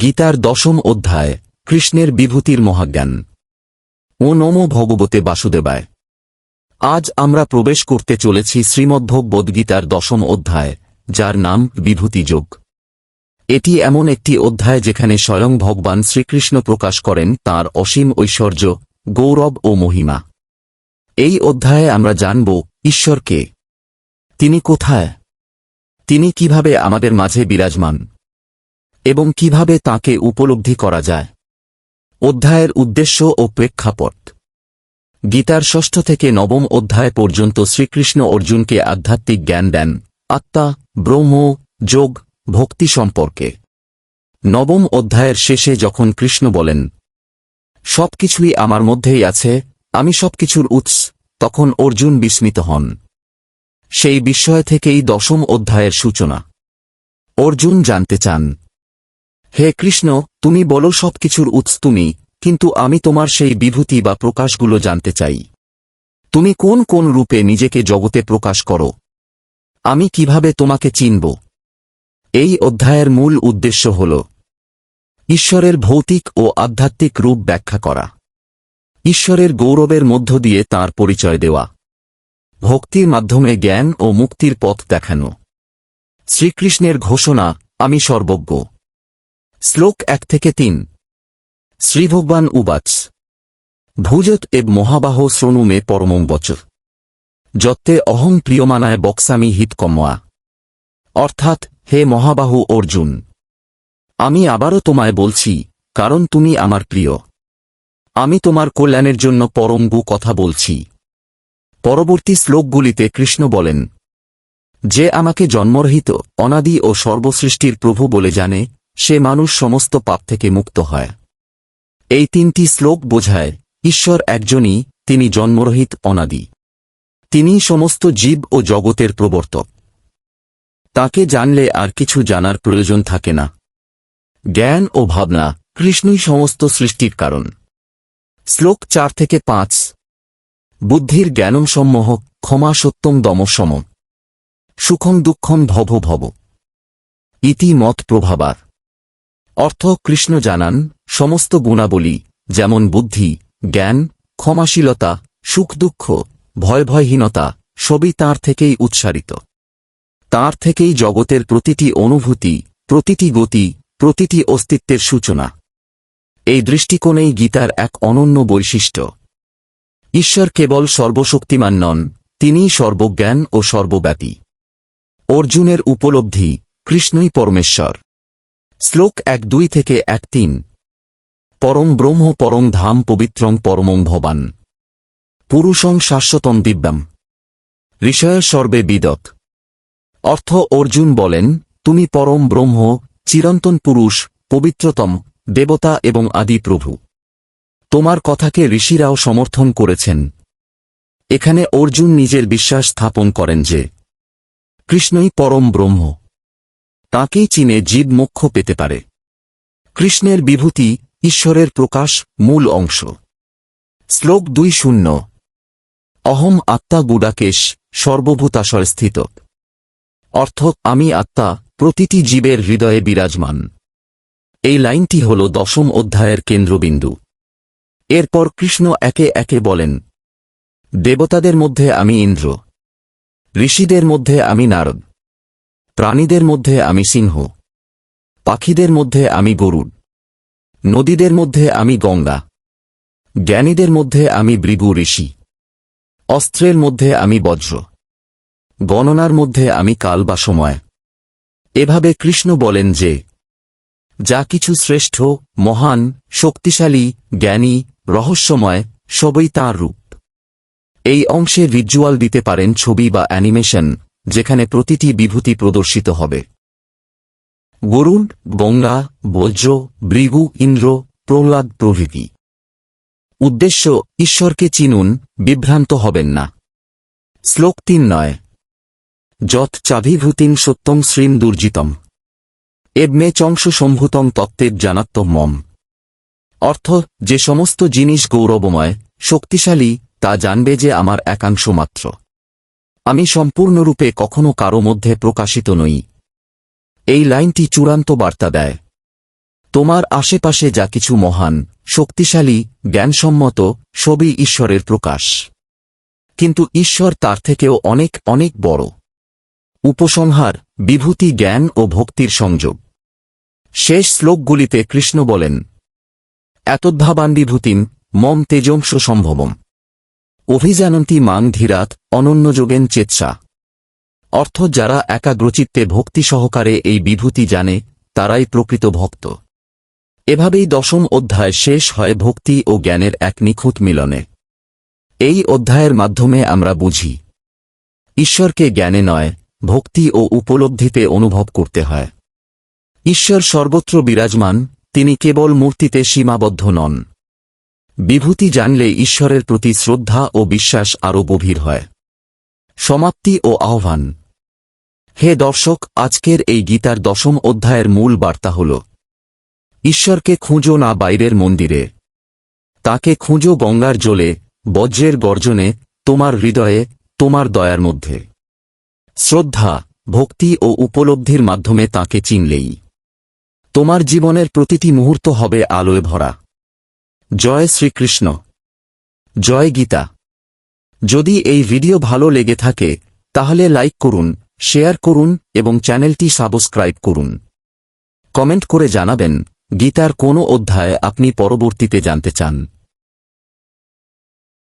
গীতার দশম অধ্যায়, কৃষ্ণের বিভূতির মহাজ্ঞান। ও নমো ভগবতে বাসুদেবায়। আজ আমরা প্রবেশ করতে চলেছি শ্রীমদ্ভগবদ্গীতার দশম অধ্যায়, যার নাম বিভূতিযোগ এটি এমন একটি অধ্যায় যেখানে স্বয়ং ভগবান শ্রীকৃষ্ণ প্রকাশ করেন তার অসীম ঐশ্বর্য, গৌরব ও মহিমা। এই অধ্যায়ে আমরা জানব ঈশ্বরকে তিনি কোথায়? তিনি কীভাবে আমাদের মাঝে বিরাজমান? এবং কীভাবে তাকে উপলব্ধি করা যায়। অধ্যায়ের উদ্দেশ্য ও প্রেক্ষাপট। গীতার ষষ্ঠ থেকে নবম অধ্যায় পর্যন্ত শ্রীকৃষ্ণ অর্জুনকে আধ্যাত্মিক জ্ঞান দেন, আত্মা, ব্রহ্ম, যোগ, ভক্তি সম্পর্কে। নবম অধ্যায়ের শেষে যখন কৃষ্ণ বলেন, সবকিছুই আমার মধ্যেই আছে, আমি সবকিছুর উৎস তখন অর্জুন বিস্মিত হন। সেই বিস্ময় থেকেই দশম অধ্যায়ের সূচনা। অর্জুন জানতে চান হে কৃষ্ণ, তুমি বলো সবকিছুর উৎস তুমি, কিন্তু আমি তোমার সেই বিভূতি বা প্রকাশগুলো জানতে চাই। তুমি কোন কোন রূপে নিজেকে জগতে প্রকাশ করো? আমি কীভাবে তোমাকে চিনব? এই অধ্যায়ের মূল উদ্দেশ্য হল ঈশ্বরের ভৌতিক ও আধ্যাত্মিক রূপ ব্যাখ্যা করা। ঈশ্বরের গৌরবের মধ্য দিয়ে তার পরিচয় দেওয়া। ভক্তির মাধ্যমে জ্ঞান ও মুক্তির পথ দেখানো। শ্রীকৃষ্ণের ঘোষণা, আমি সর্বজ্ঞ। শ্লোক এক থেকে তিন। শ্রীভগবান উবাচ ভুজত এব মহাবাহ শ্রণু মে পরমং বচ যত্তে অহং প্রিয়মানায় বক্সামি হিত কময়া। অর্থাৎ, হে মহাবাহু অর্জুন, আমি আবারও তোমায় বলছি, কারণ তুমি আমার প্রিয়। আমি তোমার কল্যাণের জন্য পরমগু কথা বলছি। পরবর্তী শ্লোকগুলিতে কৃষ্ণ বলেন, যে আমাকে জন্মরহিত অনাদি ও সর্বসৃষ্টির প্রভু বলে জানে সে মানুষ সমস্ত পাপ থেকে মুক্ত হয়। এই তিনটি শ্লোক বোঝায়, ঈশ্বর একজনই, তিনি জন্মরহিত অনাদি। তিনি সমস্ত জীব ও জগতের প্রবর্তক। তাকে জানলে আর কিছু জানার প্রয়োজন থাকে না। জ্ঞান ও ভাবনা কৃষ্ণই সমস্ত সৃষ্টির কারণ। শ্লোক চার থেকে পাঁচ। বুদ্ধির জ্ঞানম সম্মোহ ক্ষমা সত্যম দমসম সুখম দুঃখম ভব ভব। ইতি মত প্রভাবার অর্থ কৃষ্ণ জানান সমস্ত গুণাবলী, যেমন বুদ্ধি, জ্ঞান, ক্ষমাশীলতা, সুখ দুঃখ ভয় ভয়হীনতা সবই তাঁর থেকেই উৎসারিত। তাঁর থেকেই জগতের প্রতিটি অনুভূতি, প্রতিটি গতি, প্রতিটি অস্তিত্বের সূচনা। এই দৃষ্টিকোণেই গীতার এক অনন্য বৈশিষ্ট্য। ঈশ্বর কেবল সর্বশক্তিমান নন, তিনিই সর্বজ্ঞান ও সর্বব্যাপী। অর্জুনের উপলব্ধি, কৃষ্ণই পরমেশ্বর। শ্লোক এক দুই থেকে এক তিন। পরম ব্রহ্ম পরম ধাম, পবিত্রং পরমং ভবান। পুরুষং শাশ্বতম দিব্যাম। ঋষয় সর্বে বিদত। অর্থ অর্জুন বলেন, তুমি পরম ব্রহ্ম, চিরন্তন পুরুষ, পবিত্রতম, দেবতা এবং আদি প্রভু। তোমার কথাকে ঋষিরাও সমর্থন করেছেন। এখানে অর্জুন নিজের বিশ্বাস স্থাপন করেন যে, কৃষ্ণই পরম ব্রহ্ম। তাঁকেই চিনে জীব মোক্ষ পেতে পারে। কৃষ্ণের বিভূতি ঈশ্বরের প্রকাশ মূল অংশ। শ্লোক দুই শূন্য। অহম আত্মা গুডাকেশ সর্বভূতাশয় স্থিত। অর্থ, আমি আত্মা, প্রতিটি জীবের হৃদয়ে বিরাজমান। এই লাইনটি হল দশম অধ্যায়ের কেন্দ্রবিন্দু। এরপর কৃষ্ণ একে একে বলেন, দেবতাদের মধ্যে আমি ইন্দ্র, ঋষিদের মধ্যে আমি নারদ। প্রাণীদের মধ্যে আমি সিংহ, পাখিদের মধ্যে আমি গরুড, নদীদের মধ্যে আমি গঙ্গা, জ্ঞানীদের মধ্যে আমি বৃগু ঋষি, অস্ত্রের মধ্যে আমি বজ্র, গণনার মধ্যে আমি কাল বা সময়। এভাবে কৃষ্ণ বলেন যে, যা কিছু শ্রেষ্ঠ, মহান, শক্তিশালী, জ্ঞানী, রহস্যময়, সবই তাঁর রূপ। এই অংশে ভিজুয়াল দিতে পারেন ছবি বা অ্যানিমেশন। যেখানে প্রতিটি বিভূতি প্রদর্শিত হবে। গরুণ, গঙ্গা, বজ্র, ভৃগু, ইন্দ্র, প্রহ্লাদ প্রভৃতি। উদ্দেশ্য, ঈশ্বরকে চিনুন, বিভ্রান্ত হবেন না। শ্লোক তিন নয়। যৎ চাভিভূতিং সত্যং শ্রীম দুর্জিতম। এবমে চংশ সম্ভূতং তত্ত্বের জানাত্ম মম। অর্থ, যে সমস্ত জিনিস গৌরবময়, শক্তিশালী, তা জানবে যে আমার একাংশ মাত্র। আমি সম্পূর্ণরূপে কখনো কারও মধ্যে প্রকাশিত নই। এই লাইনটি চূড়ান্ত বার্তা দেয়। তোমার আশেপাশে যা কিছু মহান, শক্তিশালী, জ্ঞানসম্মত, সবই ঈশ্বরের প্রকাশ। কিন্তু ঈশ্বর তার থেকেও অনেক অনেক বড়। উপসংহার, বিভূতি জ্ঞান ও ভক্তির সংযোগ। শেষ শ্লোকগুলিতে কৃষ্ণ বলেন এতদ্ভাবান বিভূতিম মম তেজংশ সম্ভবম। অভিজানন্তি মাং ধীরাত অনন্যযোগেন চেতসা। অর্থ, যারা একাগ্রচিত্তে ভক্তি সহকারে এই বিভূতি জানে, তারাই প্রকৃত ভক্ত। এভাবেই দশম অধ্যায় শেষ হয় ভক্তি ও জ্ঞানের এক নিখুঁত মিলনে। এই অধ্যায়ের মাধ্যমে আমরা বুঝি, ঈশ্বরকে জ্ঞানে নয়, ভক্তি ও উপলব্ধিতে অনুভব করতে হয়। ঈশ্বর সর্বত্র বিরাজমান, তিনি কেবল মূর্তিতে সীমাবদ্ধ নন। বিভূতি জানলে ঈশ্বরের প্রতি শ্রদ্ধা ও বিশ্বাস আরও গভীর হয়। সমাপ্তি ও আহ্বান। হে দর্শক, আজকের এই গীতার দশম অধ্যায়ের মূল বার্তা হল, ঈশ্বরকে খুঁজো না বাইরের মন্দিরে। তাকে খুঁজো গঙ্গার জলে, বজ্রের গর্জনে, তোমার হৃদয়ে, তোমার দয়ার মধ্যে। শ্রদ্ধা, ভক্তি ও উপলব্ধির মাধ্যমে তাকে চিনলেই। তোমার জীবনের প্রতিটি মুহূর্ত হবে আলোয় ভরা। জয় শ্রীকৃষ্ণ। জয় গীতা। যদি এই ভিডিও ভালো লেগে থাকে, তাহলে লাইক করুন, শেয়ার করুন, এবং চ্যানেলটি সাবস্ক্রাইব করুন। কমেন্ট করে জানাবেন, গীতার কোন অধ্যায় আপনি পরবর্তীতে জানতে চান।